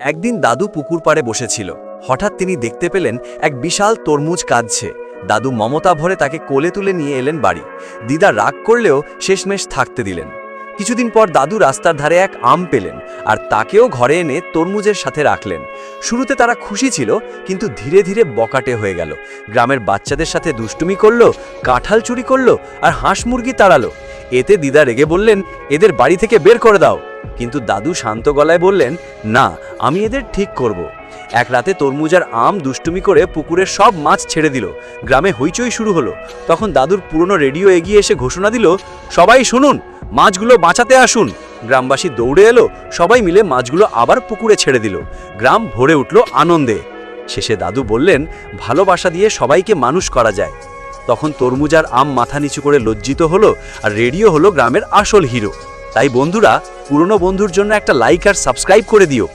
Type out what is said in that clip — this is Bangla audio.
একদিন দাদু পুকুর পাড়ে বসেছিল। হঠাৎ তিনি দেখতে পেলেন এক বিশাল তরমুজ কাঁদছে। দাদু মমতা ভরে তাকে কোলে তুলে নিয়ে এলেন বাড়ি। দিদা রাগ করলেও শেষমেশ থাকতে দিলেন। কিছুদিন পর দাদু রাস্তার ধারে এক আম পেলেন আর তাকেও ঘরে এনে তরমুজের সাথে রাখলেন। শুরুতে তারা খুশি ছিল, কিন্তু ধীরে ধীরে বকাটে হয়ে গেল। গ্রামের বাচ্চাদের সাথে দুষ্টুমি করল, কাঁঠাল চুরি করল আর হাঁস মুরগি তাড়ালো। এতে দিদা রেগে বললেন, এদের বাড়ি থেকে বের করে দাও। কিন্তু দাদু শান্ত গলায় বললেন, না, আমি এদের ঠিক করব। এক রাতে তরমুজ আর আম দুষ্টুমি করে পুকুরের সব মাছ ছেড়ে দিল। গ্রামে হইচই শুরু হলো। তখন দাদুর পুরনো রেডিও এগিয়ে এসে ঘোষণা দিল, সবাই শুনুন, মাছগুলো বাঁচাতে আসুন। গ্রামবাসী দৌড়ে এলো, সবাই মিলে মাছগুলো আবার পুকুরে ছেড়ে দিল। গ্রাম ভরে উঠল আনন্দে। শেষে দাদু বললেন, ভালোবাসা দিয়ে সবাইকে মানুষ করা যায়। তখন তরমুজ আর আম মাথা নিচু করে লজ্জিত হলো আর রেডিও হলো গ্রামের আসল হিরো। তাই বন্ধুরা পুরনো বন্ধুর জন্য একটা লাইক আর সাবস্ক্রাইব করে দিও।